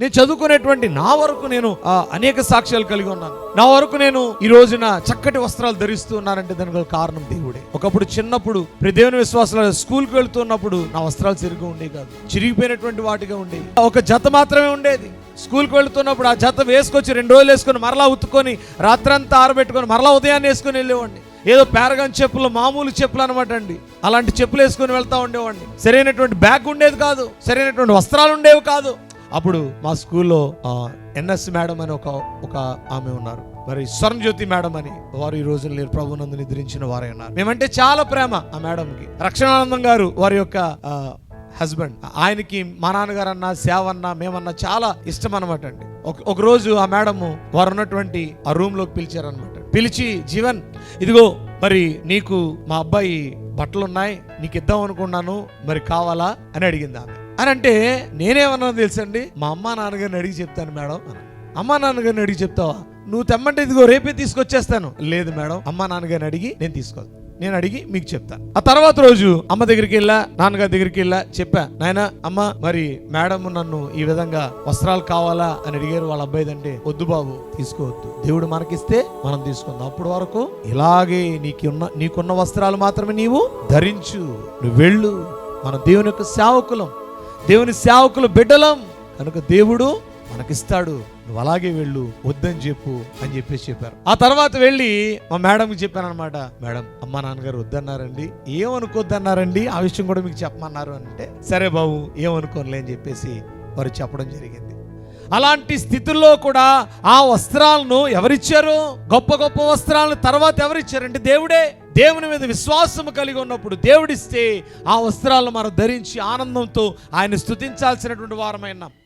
నేను చదువుకునేటువంటి నా వరకు నేను అనేక సాక్ష్యాలు కలిగి ఉన్నాను. నా వరకు నేను ఈ రోజున చక్కటి వస్త్రాలు ధరిస్తూ ఉన్నానంటే దానికి గల కారణం దేవుడే. ఒకప్పుడు చిన్నప్పుడు ప్రతి దేవుని విశ్వాసాలు స్కూల్కి వెళ్తున్నప్పుడు నా వస్త్రాలు సరిగ్గా ఉండేవి కాదు. చిరిగిపోయినటువంటి వాటిగా ఉండేవి. ఒక జత మాత్రమే ఉండేది. స్కూల్కి వెళ్తున్నప్పుడు ఆ జత వేసుకొచ్చి రెండు రోజులు వేసుకొని మరలా ఉత్తుకొని రాత్రంతా ఆరబెట్టుకొని మరలా ఉదయాన్నే వేసుకొని వెళ్ళేవాడిని. ఏదో పారగాన్ చెప్పులు మామూలు చెప్పులు అనమాట అండి. అలాంటి చెప్పులు వేసుకొని వెళ్తా ఉండేవాడిని. సరైనటువంటి బ్యాగ్ ఉండేది కాదు. సరైనటువంటి వస్త్రాలు ఉండేవి కాదు. అప్పుడు మా స్కూల్లో ఎన్ఎస్ మేడం అని ఒక ఒక ఆమె ఉన్నారు. మరి స్వర్ణజ్యోతి మేడం అని. వారు ఈ రోజు లేరు. ప్రభునందు నిద్రించిన వారే ఉన్నారు. మేమంటే చాలా ప్రేమ ఆ మేడంకి. రక్షణానందం గారు వారి యొక్క హస్బెండ్. ఆయనకి మా నాన్నగారు అన్న సేవ అన్న మేమన్నా చాలా ఇష్టం అనమాట అండి. ఒక ఒక రోజు ఆ మేడం వారు ఉన్నటువంటి ఆ రూమ్లోకి పిలిచారనమాట పిలిచి జీవన్ ఇదిగో మరి నీకు మా అబ్బాయి బట్టలు ఉన్నాయి నీకు ఇద్దాం అనుకున్నాను. మరి కావాలా? అని అడిగింది ఆమె. అని అంటే నేనేమన్నా తెలుసండి? మా అమ్మా నాన్నగారిని అడిగి చెప్తాను మేడం అమ్మ అమ్మా నాన్నగారిని అడిగి చెప్తావా? నువ్వు తెమ్మంటే ఇదిగో రేపే తీసుకొచ్చేస్తాను. లేదు మేడం అమ్మా నాన్నగారిని అడిగి నేను తీసుకోదు నేను అడిగి మీకు చెప్తాను. ఆ తర్వాత రోజు అమ్మ దగ్గరికి వెళ్ళా నాన్నగారి దగ్గరికి వెళ్ళా చెప్పా నాయన అమ్మ మరి మేడం నన్ను ఈ విధంగా వస్త్రాలు కావాలా? అని అడిగారు వాళ్ళ అబ్బాయి అంటే వద్దు బాబు తీసుకోవద్దు. దేవుడు మనకిస్తే మనం తీసుకుందాం. అప్పటి వరకు ఇలాగే నీకున్న నీకున్న వస్త్రాలు మాత్రమే నీవు ధరించు. నువ్వు వెళ్ళు. మన దేవుని యొక్క సేవకులం. దేవుని సేవకులు బిడ్డలం. కనుక దేవుడు మనకిస్తాడు. నువ్వు అలాగే వెళ్ళు వద్దని చెప్పు అని చెప్పేసి చెప్పారు. ఆ తర్వాత వెళ్ళి మా మేడంకి చెప్పాను అనమాట మేడం అమ్మా నాన్నగారు వద్దన్నారండి. ఏమనుకోద్దన్నారండి ఆ విషయం కూడా మీకు చెప్పమన్నారు. అని అంటే సరే బాబు ఏమనుకోనులే అని చెప్పేసి వారు చెప్పడం జరిగింది. అలాంటి స్థితుల్లో కూడా ఆ వస్త్రాలను ఎవరిచ్చారు? గొప్ప గొప్ప వస్త్రాలను తర్వాత ఎవరిచ్చారంటే దేవుడే. దేవుని మీద విశ్వాసం కలిగి ఉన్నప్పుడు దేవుడిస్తే ఆ వస్త్రాలను మనం ధరించి ఆనందంతో ఆయన స్థుతించాల్సినటువంటి వారమైన